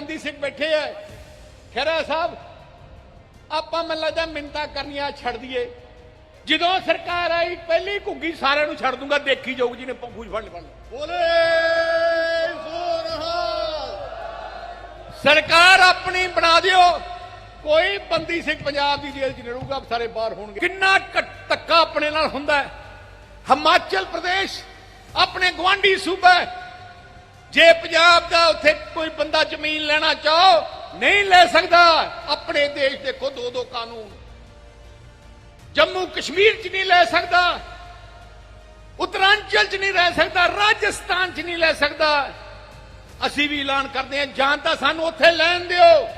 ਬੰਦੀ ਸਿੰਘ ਬੈਠੇ ਆ। ਖੈਰਾ ਸਾਹਿਬ ਆਪਾਂ ਮੈਨੂੰ ਲੱਗਦਾ ਮਿੰਤਾ ਕਰਨੀਆਂ ਛੱਡ ਦਈਏ। ਜਦੋਂ ਸਰਕਾਰ ਆਈ ਪਹਿਲੀ ਘੁੱਗੀ ਸਾਰਿਆਂ ਨੂੰ ਛੱਡ ਦੂੰਗਾ ਦੇਖੀ ਜਾਊਗੀ ਜਿਹਨੇ ਪੰਖੂ ਫੜ ਲਿਆ ਬੋਲੇ ਸੋਨਹਾਲ ਸਰਕਾਰ ਆਪਣੀ ਬਣਾ ਦਿਓ। ਕੋਈ ਬੰਦੀ ਸਿੰਘ ਪੰਜਾਬ ਦੀ ਜੇਲ੍ਹ 'ਚ ਨਹੀਂ ਰਹੂਗਾ ਸਾਰੇ ਬਾਹਰ ਹੋਣਗੇ। ਕਿੰਨਾ ਧੱਕਾ ਆਪਣੇ ਨਾਲ ਹੁੰਦਾ ਹੈ। ਹਿਮਾਚਲ ਪ੍ਰਦੇਸ਼ ਆਪਣੇ ਗਵਾਂਢੀ ਸੂਬਾ। ਜੇ ਪੰਜਾਬ ਦਾ ਉੱਥੇ ਕੋਈ ਬੰਦਾ ਜ਼ਮੀਨ ਲੈਣਾ ਚਾਹੋ, ਨਹੀਂ ਲੈ ਸਕਦਾ। ਆਪਣੇ ਦੇਸ਼ ਦੇ ਖੁਦ ਦੋ ਦੋ ਕਾਨੂੰਨ। ਜੰਮੂ ਕਸ਼ਮੀਰ 'ਚ ਨਹੀਂ ਲੈ ਸਕਦਾ। ਉਤਰਾਂਚਲ 'ਚ ਨਹੀਂ ਰਹਿ ਸਕਦਾ। ਰਾਜਸਥਾਨ 'ਚ ਨਹੀਂ ਲੈ ਸਕਦਾ। ਅਸੀਂ ਵੀ ਐਲਾਨ ਕਰਦੇ ਹਾਂ, ਜਾਂ ਤਾਂ ਸਾਨੂੰ ਉੱਥੇ ਲੈਣ ਦਿਓ।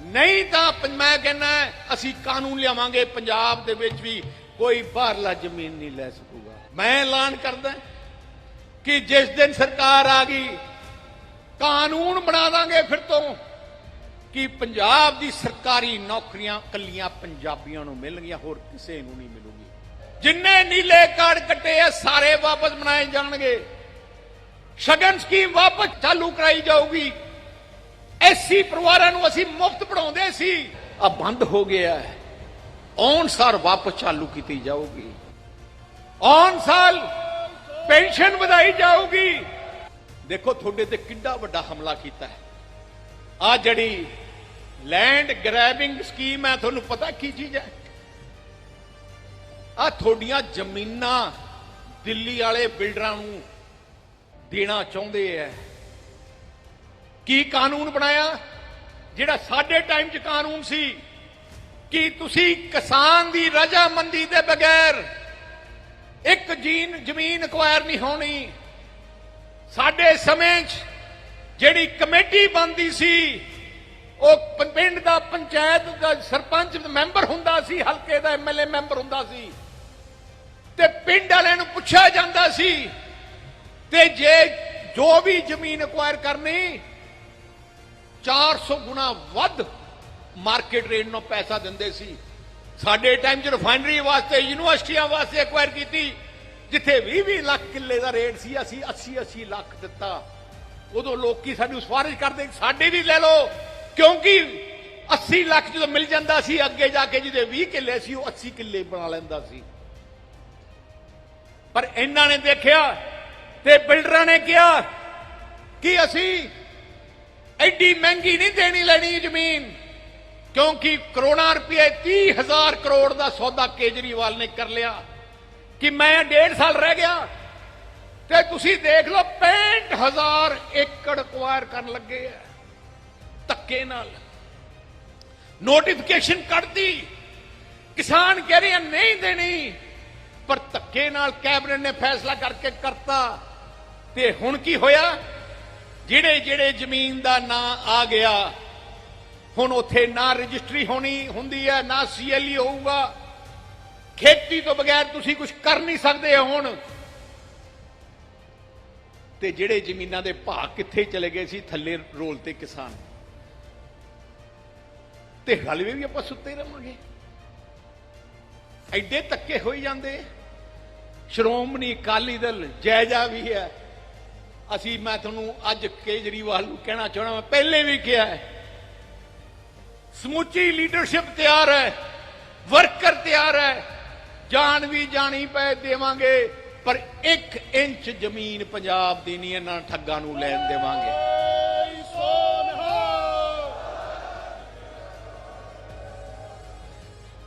ਨਹੀਂ ਤਾਂ ਮੈਂ ਕਹਿੰਦਾ, ਅਸੀਂ ਕਾਨੂੰਨ ਲਿਆਵਾਂਗੇ। ਪੰਜਾਬ ਦੇ ਵਿੱਚ ਵੀ ਕੋਈ ਬਾਹਰਲਾ ਜ਼ਮੀਨ ਨਹੀਂ ਲੈ ਸਕੂਗਾ। ਮੈਂ ਐਲਾਨ ਕਰਦਾ ਕਿ ਜਿਸ ਦਿਨ ਸਰਕਾਰ ਆ ਗਈ, ਕਾਨੂੰਨ ਬਣਾ ਦਾਂਗੇ ਫਿਰ ਤੋਂ ਕਿ ਪੰਜਾਬ ਦੀ ਸਰਕਾਰੀ ਨੌਕਰੀਆਂ ਕੱਲੀਆਂ ਪੰਜਾਬੀਆਂ ਨੂੰ ਮਿਲਣਗੀਆਂ, ਹੋਰ ਕਿਸੇ ਨੂੰ ਨਹੀਂ ਮਿਲੂਗੀ। ਜਿੰਨੇ ਨੀਲੇ ਕਾਰਡ ਕੱਟੇ ਆ, ਸਾਰੇ ਵਾਪਸ ਬਣਾਏ ਜਾਣਗੇ। ਸ਼ਗਨ ਸਕੀਮ ਵਾਪਸ ਚਾਲੂ ਕਰਾਈ ਜਾਊਗੀ। ਐਸੀ ਪਰਿਵਾਰਾਂ ਨੂੰ ਅਸੀਂ ਮੁਫਤ ਪੜਾਉਂਦੇ ਸੀ। ਆ ਬੰਦ ਹੋ ਗਿਆ ਹੈ। ਔਨ ਸਾਲ ਵਾਪਸ ਚਾਲੂ ਕੀਤੀ ਜਾਊਗੀ। ਔਨ ਸਾਲ ਪੈਨਸ਼ਨ ਵਧਾਈ ਜਾਊਗੀ। ਦੇਖੋ, ਤੁਹਾਡੇ ਤੇ ਕਿੰਨਾ ਵੱਡਾ ਹਮਲਾ ਕੀਤਾ ਹੈ। ਆ ਜਿਹੜੀ ਲੈਂਡ ਗ੍ਰੈਬਿੰਗ ਸਕੀਮ ਹੈ, ਤੁਹਾਨੂੰ ਪਤਾ ਕੀ ਚੀਜ਼ ਹੈ? ਆ ਤੁਹਾਡੀਆਂ ਜ਼ਮੀਨਾਂ ਦਿੱਲੀ ਵਾਲੇ ਬਿਲਡਰਾਂ ਨੂੰ ਦੇਣਾ ਚਾਹੁੰਦੇ ਐ ਕੀ ਕਾਨੂੰਨ ਬਣਾਇਆ? ਜਿਹੜਾ ਸਾਡੇ ਟਾਈਮ 'ਚ ਕਾਨੂੰਨ ਸੀ ਕਿ ਤੁਸੀਂ ਕਿਸਾਨ ਦੀ ਰਜਾਮੰਦੀ ਦੇ ਬਗੈਰ ਇੱਕ ਜੀਨ ਜ਼ਮੀਨ ਅਕਵਾਇਰ ਨਹੀਂ ਹੋਣੀ। ਸਾਡੇ ਸਮੇਂ 'ਚ ਜਿਹੜੀ ਕਮੇਟੀ ਬਣਦੀ ਸੀ, ਉਹ ਪਿੰਡ ਦਾ ਪੰਚਾਇਤ ਦਾ ਸਰਪੰਚ ਮੈਂਬਰ ਹੁੰਦਾ ਸੀ, ਹਲਕੇ ਦਾ ਐਮਐਲਏ ਮੈਂਬਰ ਹੁੰਦਾ ਸੀ। ਤੇ ਪਿੰਡ ਵਾਲਿਆਂ ਨੂੰ ਪੁੱਛਿਆ ਜਾਂਦਾ ਸੀ, ਤੇ ਜੇ ਜੋ ਵੀ ਜ਼ਮੀਨ ਅਕਵਾਇਰ ਕਰਨੀ 400 ਗੁਣਾ ਵੱਧ ਮਾਰਕੀਟ ਰੇਟ ਨੂੰ ਪੈਸਾ ਦਿੰਦੇ ਸੀ। ਸਾਡੇ ਟਾਈਮ 'ਚ ਰਿਫਾਈਨਰੀ ਵਾਸਤੇ ਯੂਨੀਵਰਸਿਟੀਆਂ ਵਾਸਤੇ ਅਕਵਾਇਰ ਕੀਤੀ, ਜਿੱਥੇ 20-20 ਲੱਖ ਕਿੱਲੇ ਦਾ ਰੇਟ ਸੀ, ਅਸੀਂ 80-80 ਲੱਖ ਦਿੱਤਾ। ਉਦੋਂ ਲੋਕੀ ਸਾਨੂੰ ਸਿਫਾਰਿਸ਼ ਕਰਦੇ, ਸਾਡੇ ਵੀ ਲੈ ਲਓ। ਕਿਉਂਕਿ 80 ਲੱਖ ਜਦੋਂ ਮਿਲ ਜਾਂਦਾ ਸੀ, ਅੱਗੇ ਜਾ ਕੇ ਜਿਹਦੇ 20 ਕਿੱਲੇ ਸੀ, ਉਹ 80 ਕਿੱਲੇ ਬਣਾ ਲੈਂਦਾ ਸੀ। ਪਰ ਇਹਨਾਂ ਨੇ ਦੇਖਿਆ ਤੇ ਬਿਲਡਰਾਂ ਨੇ ਕਿਹਾ ਕਿ ਅਸੀਂ ਐਡੀ ਮਹਿੰਗੀ ਨਹੀਂ ਦੇਣੀ ਲੈਣੀ ਜ਼ਮੀਨ। ਕਿਉਂਕਿ ਕਰੋੜਾਂ ਰੁਪਏ 30000 ਕਰੋੜ ਦਾ ਸੌਦਾ ਕੇਜਰੀਵਾਲ ਨੇ ਕਰ ਲਿਆ। ਕਿ ਮੈਂ ਡੇਢ ਸਾਲ ਰਹਿ ਗਿਆ ਤੇ ਤੁਸੀਂ ਦੇਖ ਲਓ 65000 ਏਕੜ ਅਕਵਾਇਰ ਕਰਨ ਲੱਗੇ ਆ। ਧੱਕੇ ਨਾਲ। ਨੋਟੀਫਿਕੇਸ਼ਨ ਕੱਢਦੀ ਕਿਸਾਨ ਕਹਿ ਰਹੇ ਆ, ਨਹੀਂ ਦੇਣੀ। ਪਰ ਧੱਕੇ ਨਾਲ ਕੈਬਨਿਟ ਨੇ ਫੈਸਲਾ ਕਰਕੇ ਕਰਤਾ। ਤੇ ਹੁਣ ਕੀ ਹੋਇਆ? ਜਿਹੜੇ ਜਿਹੜੇ ਜ਼ਮੀਨ ਦਾ ਨਾਂ ਆ ਗਿਆ ਹੁਣ ਉੱਥੇ ਨਾ ਰਜਿਸਟਰੀ ਹੋਣੀ ਹੁੰਦੀ ਹੈ, ਨਾ ਸੀਐਲਈ ਹੋਊਗਾ। ਖੇਤੀ ਤੋਂ ਬਗੈਰ ਤੁਸੀਂ ਕੁਝ ਕਰ ਨਹੀਂ ਸਕਦੇ ਹੁਣ। ਤੇ ਜਿਹੜੇ ਜ਼ਮੀਨਾਂ ਦੇ ਭਾਅ ਕਿੱਥੇ ਚਲੇ ਗਏ ਸੀ ਥੱਲੇ ਰੋਲ ਤੇ ਕਿਸਾਨ? ਤੇ ਹਲਵੇ ਵੀ ਆਪਾਂ ਸੁੱਤੇ ਹੀ ਰਵਾਂਗੇ। ਐਡੇ ਧੱਕੇ ਹੋਈ ਜਾਂਦੇ। ਸ਼੍ਰੋਮਣੀ ਅਕਾਲੀ ਦਲ ਜਾਇਜਾ ਵੀ ਹੈ। ਅਸੀਂ, ਮੈਂ ਤੁਹਾਨੂੰ ਅੱਜ ਕੇਜਰੀਵਾਲ ਨੂੰ ਕਹਿਣਾ ਚਾਹਣਾ ਮੈਂ ਪਹਿਲੇ ਵੀ ਕਿਹਾ ਹੈ ਸਮੁੱਚੀ ਲੀਡਰਸ਼ਿਪ ਤਿਆਰ ਹੈ, ਵਰਕਰ ਤਿਆਰ ਹੈ, ਜਾਨ ਵੀ ਜਾਣੀ ਪੈ ਦੇਵਾਂਗੇ, ਪਰ 1 ਇੰਚ ਜ਼ਮੀਨ ਪੰਜਾਬ ਦੀ ਨਹੀਂ, ਇਹਨਾਂ ਠੱਗਾਂ ਨੂੰ ਲੈਣ ਦੇਵਾਂਗੇ।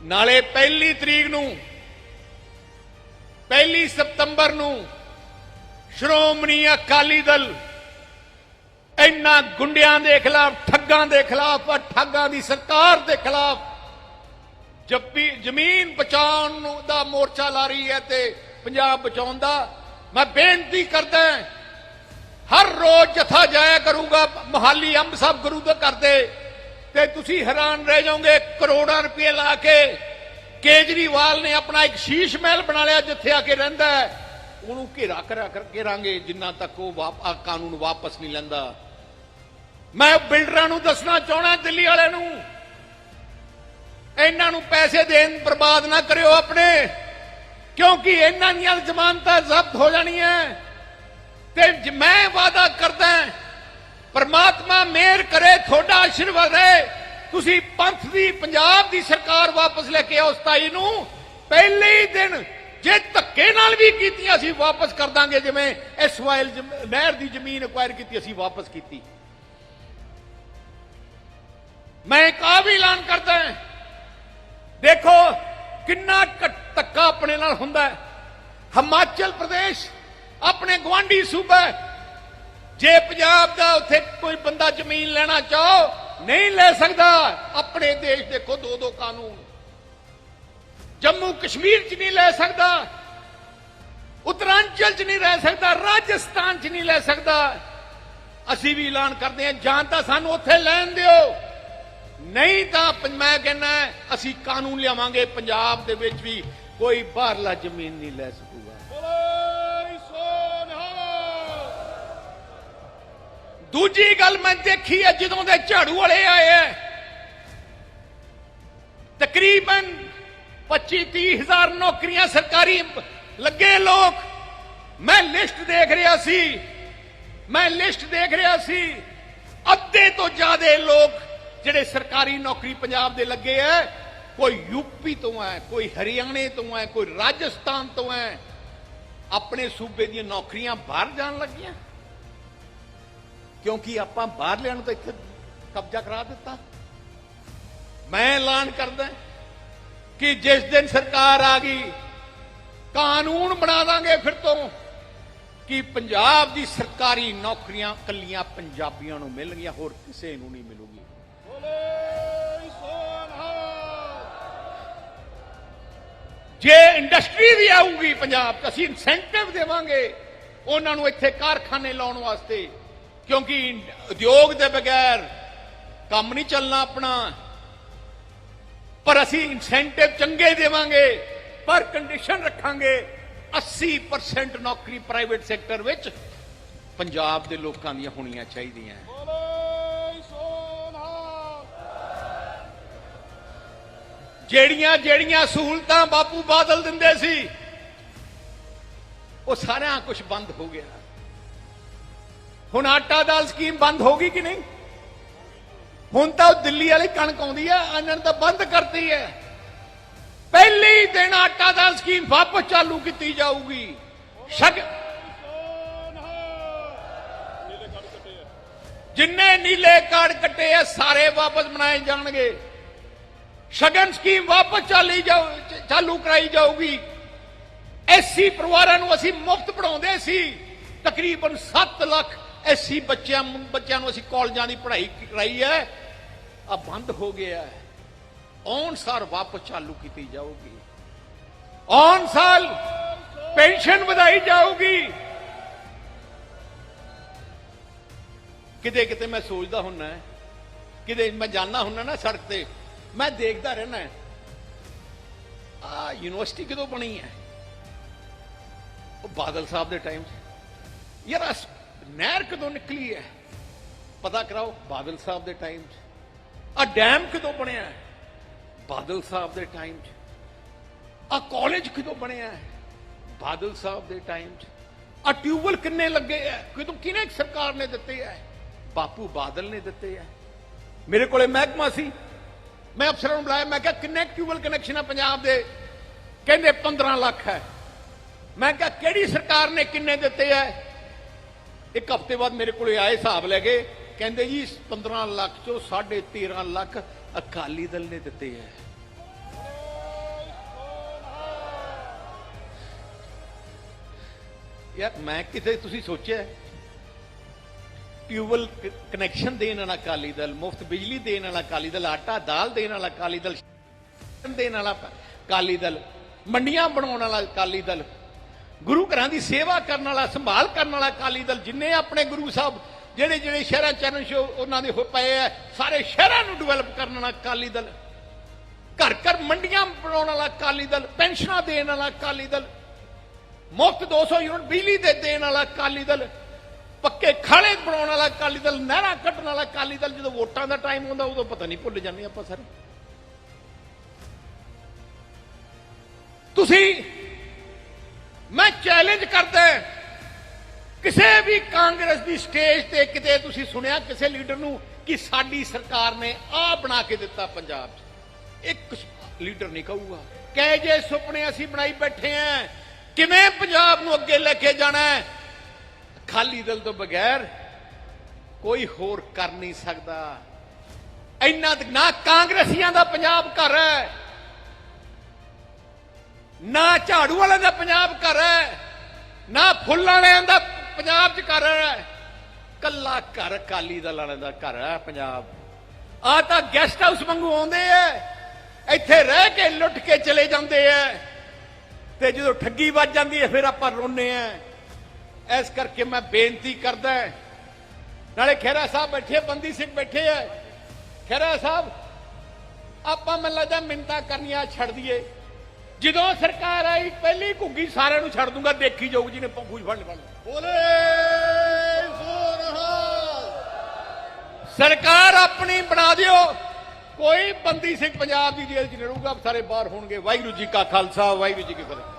ਨਾਲੇ ਪਹਿਲੀ ਤਰੀਕ ਨੂੰ, ਪਹਿਲੀ ਸਤੰਬਰ ਨੂੰ ਸ਼੍ਰੋਮਣੀ ਅਕਾਲੀ ਦਲ ਇੰਨਾ ਗੁੰਡਿਆਂ ਦੇ ਖਿਲਾਫ, ਠੱਗਾਂ ਦੇ ਖਿਲਾਫ ਔਰ ਠੱਗਾਂ ਦੀ ਸਰਕਾਰ ਦੇ ਖਿਲਾਫ ਜੱਪੀ ਜ਼ਮੀਨ ਬਚਾਉਣ ਦਾ ਮੋਰਚਾ ਲਾ ਰਹੀ ਹੈ ਤੇ ਪੰਜਾਬ ਬਚਾਉਣ ਦਾ ਮੈਂ ਬੇਨਤੀ ਕਰਦਾ ਹਰ ਰੋਜ਼ ਜਥਾ ਜਾਇਆ ਕਰੂਗਾ, ਮਹਾਲੀ ਅੰਬ ਸਾਹਿਬ ਗੁਰੂ ਦੇ ਘਰ ਦੇ, ਤੇ ਤੁਸੀਂ ਹੈਰਾਨ ਰਹਿ ਜਾਓਗੇ, ਕਰੋੜਾਂ ਰੁਪਏ ਲਾ ਕੇ ਕੇਜਰੀਵਾਲ ਨੇ ਆਪਣਾ ਇੱਕ ਸ਼ੀਸ਼ ਮਹਿਲ ਬਣਾ ਲਿਆ ਜਿੱਥੇ ਆ ਕੇ ਰਹਿੰਦਾ ਹੈ। ਉਹਨੂੰ ਘੇਰਾ ਕਰਾ ਕਰਕੇ ਰਾਂਗੇ ਜਿੰਨਾ ਤੱਕ ਉਹ ਕਾਨੂੰਨ ਵਾਪਸ ਨਹੀਂ ਲੈਂਦਾ। ਮੈਂ ਬਿਲਡਰਾਂ ਨੂੰ ਦੱਸਣਾ ਚਾਹਣਾ ਦਿੱਲੀ ਵਾਲਿਆਂ ਨੂੰ। ਇਹਨਾਂ ਨੂੰ ਪੈਸੇ ਦੇਣ ਬਰਬਾਦ ਨਾ ਕਰਿਓ ਆਪਣੇ। ਕਿਉਂਕਿ ਇਹਨਾਂ ਦੀਆਂ ਜ਼ਮਾਨਤਾਂ ਜ਼ਬਤ ਹੋ ਜਾਣੀਆਂ। ਤੇ ਮੈਂ ਵਾਅਦਾ ਕਰਦਾ ਪਰਮਾਤਮਾ ਮਿਹਰ ਕਰੇ, ਤੁਹਾਡਾ ਆਸ਼ੀਰਵਾਦ ਰਹੇ। ਤੁਸੀਂ ਪੰਥ ਦੀ, ਪੰਜਾਬ ਦੀ ਸਰਕਾਰ ਵਾਪਸ ਲੈ ਕੇ ਆਓ 27 ਨੂੰ। ਪਹਿਲੇ ਹੀ ਦਿਨ ਜੇ ਧੱਕੇ ਨਾਲ ਵੀ ਕੀਤੀ, ਅਸੀਂ ਵਾਪਸ ਕਰ ਦਾਂਗੇ। ਜਿਵੇਂ ਐਸਵਾਈਲ ਨਹਿਰ ਦੀ ਜ਼ਮੀਨ ਐਕਵਾਇਰ ਕੀਤੀ, ਅਸੀਂ ਵਾਪਸ ਕੀਤੀ। ਮੈਂ ਇੱਕ ਆ ਵੀ ਐਲਾਨ ਕਰਦਾ ਹਾਂ। ਦੇਖੋ, ਕਿੰਨਾ ਘ- ਧੱਕਾ ਆਪਣੇ ਨਾਲ ਹੁੰਦਾ ਹੈ। ਹਿਮਾਚਲ ਪ੍ਰਦੇਸ਼ ਆਪਣੇ ਗਵਾਂਢੀ ਸੂਬਾ ਜੇ ਪੰਜਾਬ ਦਾ ਉੱਥੇ ਕੋਈ ਬੰਦਾ ਜ਼ਮੀਨ ਲੈਣਾ ਚਾਹੋ, ਨਹੀਂ ਲੈ ਸਕਦਾ। ਆਪਣੇ ਦੇਸ਼ ਦੇਖੋ ਦੋ ਦੋ ਕਾਨੂੰਨ। ਜੰਮੂ ਕਸ਼ਮੀਰ 'ਚ ਨਹੀਂ ਲੈ ਸਕਦਾ। ਉੱਤਰਾਂਚਲ 'ਚ ਨਹੀਂ ਰਹਿ ਸਕਦਾ। ਰਾਜਸਥਾਨ 'ਚ ਨਹੀਂ ਲੈ ਸਕਦਾ। ਅਸੀਂ ਵੀ ਐਲਾਨ ਕਰਦੇ ਹਾਂ, ਜਾਂ ਤਾਂ ਸਾਨੂੰ ਉੱਥੇ ਲੈਣ ਦਿਓ। ਨਹੀਂ ਤਾਂ ਮੈਂ ਕਹਿੰਦਾ ਅਸੀਂ ਕਾਨੂੰਨ ਲਿਆਵਾਂਗੇ ਪੰਜਾਬ ਦੇ ਵਿੱਚ ਵੀ ਕੋਈ ਬਾਹਰਲਾ ਜ਼ਮੀਨ ਨਹੀਂ ਲੈ ਸਕੂਗਾ। ਦੂਜੀ ਗੱਲ ਮੈਂ ਦੇਖੀ ਹੈ ਜਦੋਂ ਦੇ ਝਾੜੂ ਵਾਲੇ ਆਏ ਐ ਤਕਰੀਬਨ 25 30 ਹਜ਼ਾਰ ਨੌਕਰੀਆਂ ਸਰਕਾਰੀ ਲੱਗੇ ਲੋਕ। ਮੈਂ ਲਿਸਟ ਦੇਖ ਰਿਹਾ ਸੀ ਮੈਂ ਲਿਸਟ ਦੇਖ ਰਿਹਾ ਸੀ ਅੱਧੇ ਤੋਂ ਜ਼ਿਆਦਾ ਲੋਕ ਜਿਹੜੇ ਸਰਕਾਰੀ ਨੌਕਰੀ ਪੰਜਾਬ ਦੇ ਲੱਗੇ ਐ, ਕੋਈ ਯੂਪੀ ਤੋਂ ਹੈ ਕੋਈ ਹਰਿਆਣੇ ਤੋਂ ਹੈ ਕੋਈ ਰਾਜਸਥਾਨ ਤੋਂ ਹੈ ਆਪਣੇ ਸੂਬੇ ਦੀਆਂ ਨੌਕਰੀਆਂ ਬਾਹਰ ਜਾਣ ਲੱਗੀਆਂ। ਕਿਉਂਕਿ ਆਪਾਂ ਬਾਹਰਲਿਆਂ ਨੂੰ ਤਾਂ ਇੱਥੇ ਕਬਜ਼ਾ ਕਰਾ ਦਿੱਤਾ। ਮੈਂ ਐਲਾਨ ਕਰਦਾ ਕਿ ਜਿਸ ਦਿਨ ਸਰਕਾਰ ਆ ਗਈ, ਕਾਨੂੰਨ ਬਣਾ ਦਾਂਗੇ ਫਿਰ ਤੋਂ ਕਿ ਪੰਜਾਬ ਦੀ ਸਰਕਾਰੀ ਨੌਕਰੀਆਂ ਕੱਲੀਆਂ ਪੰਜਾਬੀਆਂ ਨੂੰ ਮਿਲਣਗੀਆਂ, ਹੋਰ ਕਿਸੇ ਨੂੰ ਨਹੀਂ ਮਿਲੂਗੀ। ਜੇ ਇੰਡਸਟਰੀ ਵੀ ਆਊਗੀ ਪੰਜਾਬ 'ਚ ਅਸੀਂ ਇਨਸੈਂਟਿਵ ਦੇਵਾਂਗੇ ਉਹਨਾਂ ਨੂੰ ਇੱਥੇ ਕਾਰਖਾਨੇ ਲਾਉਣ ਵਾਸਤੇ। ਕਿਉਂਕਿ ਉਦਯੋਗ ਦੇ ਬਗੈਰ ਕੰਮ ਨਹੀਂ ਚੱਲਣਾ ਆਪਣਾ। ਪਰ ਅਸੀਂ ਇਨਸੈਂਟਿਵ ਚੰਗੇ ਦੇਵਾਂਗੇ, ਪਰ ਕੰਡੀਸ਼ਨ ਰੱਖਾਂਗੇ। 80% ਨੌਕਰੀ ਪ੍ਰਾਈਵੇਟ ਸੈਕਟਰ ਵਿੱਚ ਪੰਜਾਬ ਦੇ ਲੋਕਾਂ ਦੀਆਂ ਹੋਣੀਆਂ ਚਾਹੀਦੀਆਂ। ਜਿਹੜੀਆਂ ਜਿਹੜੀਆਂ ਸਹੂਲਤਾਂ ਬਾਪੂ ਬਾਦਲ ਦਿੰਦੇ ਸੀ, ਉਹ ਸਾਰਾ ਕੁਝ ਬੰਦ ਹੋ ਗਿਆ। ਹੁਣ ਆਟਾ ਦਾਲ ਸਕੀਮ ਬੰਦ ਹੋ ਗਈ ਕਿ ਨਹੀਂ? ਹੁਣ ਤਾਂ ਉਹ ਦਿੱਲੀ ਵਾਲੀ ਕਣਕ ਆਉਂਦੀ ਹੈ ਇਹਨਾਂ ਤਾਂ ਬੰਦ ਕਰਤੀ ਹੈ। ਪਹਿਲੇ ਦਿਨ ਆਟਾ ਦਾਲ ਸਕੀਮ ਵਾਪਸ ਚਾਲੂ ਕੀਤੀ ਜਾਊਗੀ। ਸ਼ਗ ਜਿੰਨੇ ਨੀਲੇ ਕਾਰਡ ਕੱਟੇ ਆ, ਸਾਰੇ ਵਾਪਸ ਬਣਾਏ ਜਾਣਗੇ। ਸ਼ਗਨ ਸਕੀਮ ਵਾਪਸ ਚਾਲੀ ਜਾਊ ਚਾਲੂ ਕਰਾਈ ਜਾਊਗੀ। ਐਸੀ ਪਰਿਵਾਰਾਂ ਨੂੰ ਅਸੀਂ ਮੁਫਤ ਪੜਾਉਂਦੇ ਸੀ। ਤਕਰੀਬਨ 7 ਲੱਖ ਐਸੀ ਬੱਚਿਆਂ ਬੱਚਿਆਂ ਨੂੰ ਅਸੀਂ ਕਾਲਜਾਂ ਦੀ ਪੜ੍ਹਾਈ ਕਰਾਈ ਹੈ। ਆ ਬੰਦ ਹੋ ਗਿਆ ਹੈ। ਔਨ ਸਾਲ ਵਾਪਸ ਚਾਲੂ ਕੀਤੀ ਜਾਊਗੀ। ਔਨ ਸਾਲ ਪੈਨਸ਼ਨ ਵਧਾਈ ਜਾਊਗੀ। ਕਿਤੇ ਕਿਤੇ ਮੈਂ ਸੋਚਦਾ ਹੁੰਨਾ ਕਿਤੇ ਮੈਂ ਜਾਣਾ ਹੁੰਨਾ ਨਾ ਸੜਕ ਤੇ ਮੈਂ ਦੇਖਦਾ ਰਹਿਣਾ ਆ ਯੂਨੀਵਰਸਿਟੀ ਕਿਦੋਂ ਬਣੀ ਹੈ? ਉਹ ਬਾਦਲ ਸਾਹਿਬ ਦੇ ਟਾਈਮ 'ਚ। ਯਾਰ ਨਹਿਰ ਕਦੋਂ ਨਿਕਲੀ ਹੈ? ਪਤਾ ਕਰਾਓ, ਬਾਦਲ ਸਾਹਿਬ ਦੇ ਟਾਈਮ 'ਚ। ਆ ਡੈਮ ਕਦੋਂ ਬਣਿਆ ਹੈ? ਬਾਦਲ ਸਾਹਿਬ ਦੇ ਟਾਈਮ 'ਚ। ਆ ਕਾਲਜ ਕਦੋਂ ਬਣਿਆ ਹੈ? ਬਾਦਲ ਸਾਹਿਬ ਦੇ ਟਾਈਮ 'ਚ। ਆ ਟਿਊਬਲ ਕਿੰਨੇ ਲੱਗੇ ਐ ਕਿਦੋਂ ਕਿਹਨੇ ਸਰਕਾਰ ਨੇ ਦਿੱਤੇ ਐ ਬਾਪੂ ਬਾਦਲ ਨੇ ਦਿੱਤੇ ਐ ਮੇਰੇ ਕੋਲੇ ਮਹਿਕਮਾ ਸੀ। ਮੈਂ ਅਫਸਰਾਂ ਨੂੰ ਬੁਲਾਇਆ, ਮੈਂ ਕਿਹਾ, ਕਿੰਨੇ ਟਿਊਬਲ ਕਨੈਕਸ਼ਨ ਆ ਪੰਜਾਬ ਦੇ? ਕਹਿੰਦੇ 15 ਲੱਖ ਹੈ। ਮੈਂ ਕਿਹਾ, ਕਿਹੜੀ ਸਰਕਾਰ ਨੇ ਕਿੰਨੇ ਦਿੱਤੇ ਐ? ਇੱਕ ਹਫ਼ਤੇ ਬਾਅਦ ਮੇਰੇ ਕੋਲੇ ਆਏ ਹਿਸਾਬ ਲੈ ਕੇ, ਕਹਿੰਦੇ ਜੀ 15 ਲੱਖ ਚੋਂ 13.5 ਲੱਖ ਅਕਾਲੀ ਦਲ ਨੇ ਦਿੱਤੇ ਐ। ਯਾਰ, ਮੈਂ ਕਿਤੇ ਤੁਸੀਂ ਸੋਚਿਆ ਟਿਊਬਲ ਕਨੈਕਸ਼ਨ ਦੇਣ ਵਾਲਾ ਅਕਾਲੀ ਦਲ ਮੁਫਤ ਬਿਜਲੀ ਦੇਣ ਵਾਲਾ ਅਕਾਲੀ ਦਲ ਆਟਾ ਦਾਲ ਦੇਣ ਵਾਲਾ ਅਕਾਲੀ ਦਲ ਦੇਣ ਵਾਲਾ ਅਕਾਲੀ ਦਲ ਮੰਡੀਆਂ ਬਣਾਉਣ ਵਾਲਾ ਅਕਾਲੀ ਦਲ ਗੁਰੂ ਘਰਾਂ ਦੀ ਸੇਵਾ ਕਰਨ ਵਾਲਾ ਸੰਭਾਲ ਕਰਨ ਵਾਲਾ ਅਕਾਲੀ ਦਲ ਜਿੰਨੇ ਆਪਣੇ ਗੁਰੂ ਸਾਹਿਬ ਜਿਹੜੇ ਜਿਹੜੇ ਸ਼ਹਿਰਾਂ ਚਰਨ ਸ਼ੋ ਉਹਨਾਂ ਦੇ ਹੋ ਪਏ ਆ ਸਾਰੇ ਸ਼ਹਿਰਾਂ ਨੂੰ ਡਿਵੈਲਪ ਕਰਨ ਵਾਲਾ ਅਕਾਲੀ ਦਲ ਘਰ ਘਰ ਮੰਡੀਆਂ ਬਣਾਉਣ ਵਾਲਾ ਅਕਾਲੀ ਦਲ ਪੈਨਸ਼ਨਾਂ ਦੇਣ ਵਾਲਾ ਅਕਾਲੀ ਦਲ ਮੁਫਤ 200 ਯੂਨਿਟ ਬਿਜਲੀ ਦੇ ਦੇਣ ਵਾਲਾ ਅਕਾਲੀ ਦਲ ਪੱਕੇ ਖਾਲੇ ਬਣਾਉਣ ਵਾਲਾ ਅਕਾਲੀ ਦਲ, ਨਹਿਰਾਂ ਕੱਟਣ ਵਾਲਾ ਅਕਾਲੀ ਦਲ, ਜਦੋਂ ਵੋਟਾਂ ਦਾ ਟਾਈਮ ਹੁੰਦਾ ਉਦੋਂ ਪਤਾ ਨਹੀਂ ਭੁੱਲ ਜਾਂਦੇ ਆਪਾਂ ਸਾਰੇ। ਤੁਸੀਂ, ਮੈਂ ਚੈਲੰਜ ਕਰਦਾ ਕਿਸੇ ਵੀ ਕਾਂਗਰਸ ਦੀ ਸਟੇਜ ਤੇ ਕਿਤੇ ਤੁਸੀਂ ਸੁਣਿਆ, ਕਿਸੇ ਲੀਡਰ ਨੂੰ ਕਿ ਸਾਡੀ ਸਰਕਾਰ ਨੇ ਆਹ ਬਣਾ ਕੇ ਦਿੱਤਾ ਪੰਜਾਬ 'ਚ? ਇੱਕ ਲੀਡਰ ਨਹੀਂ ਕਹੂਗਾ। ਕਹੇ ਜੇ ਸੁਪਨੇ ਅਸੀਂ ਬਣਾਈ ਬੈਠੇ ਆਂ ਕਿਵੇਂ ਪੰਜਾਬ ਨੂੰ ਅੱਗੇ ਲੈ ਕੇ ਜਾਣਾ ਹੈ? ਖਾਲੀ ਦਿਲ ਤੋਂ ਬਗੈਰ ਕੋਈ ਹੋਰ ਕਰ ਨਹੀਂ ਸਕਦਾ। ਇੰਨਾ ਨਾ ਕਾਂਗਰਸੀਆਂ ਦਾ ਪੰਜਾਬ ਘਰ ਹੈ, ਨਾ ਝਾੜੂ ਵਾਲਿਆਂ ਦਾ ਪੰਜਾਬ ਘਰ ਹੈ, ਨਾ ਫੁੱਲ ਵਾਲਿਆਂ ਦਾ ਪੰਜਾਬ 'ਚ ਘਰ ਹੈ। ਕੱਲਾ ਘਰ ਕਾਲੀ ਦਲ ਵਾਲਿਆਂ ਦਾ ਘਰ ਹੈ ਪੰਜਾਬ। ਆ ਤਾਂ ਗੈਸਟ ਹਾਊਸ ਵਾਂਗੂ ਆਉਂਦੇ ਐ, ਇੱਥੇ ਰਹਿ ਕੇ ਲੁੱਟ ਕੇ ਚਲੇ ਜਾਂਦੇ ਐ। ਤੇ ਜਦੋਂ ਠੱਗੀ ਵੱਜ ਜਾਂਦੀ ਹੈ ਫਿਰ ਆਪਾਂ ਰੋਨੇ ਆ ਇਸ ਕਰਕੇ ਮੈਂ ਬੇਨਤੀ ਕਰਦਾ ਨਾਲੇ ਖੇਰਾ ਸਾਹਿਬ ਬੈਠੇ ਬੰਦੀ ਸਿੰਘ ਬੈਠੇ ਐ ਖੇਰਾ ਸਾਹਿਬ ਆਪਾਂ ਮੈਨੂੰ ਲੱਗਦਾ ਮਿੰਤਾ ਕਰਨੀਆਂ ਛੱਡ ਦਈਏ। ਜਦੋਂ ਸਰਕਾਰ ਆਈ ਪਹਿਲੀ ਘੁੱਗੀ ਸਾਰਿਆਂ ਨੂੰ ਛੱਡ ਦੂੰਗਾ। ਦੇਖੀ ਜਾਊ ਜੀ ਨੇ ਪੰਖੂ ਫੜ ਫੜ ਬੋਲੇ ਸਰਕਾਰ ਆਪਣੀ ਬਣਾ ਦਿਓ। ਕੋਈ ਬੰਦੀ ਸਿੰਘ ਪੰਜਾਬ ਦੀ ਜੇਲ੍ਹ 'ਚ ਨਹੀਂ ਰਹੂਗਾ। ਸਾਰੇ ਬਾਹਰ ਹੋਣਗੇ। ਵਾਹਿਗੁਰੂ ਜੀ ਕਾ ਖਾਲਸਾ ਵਾਹਿਗੁਰੂ ਜੀ ਕੀ ਫਤਿਹ।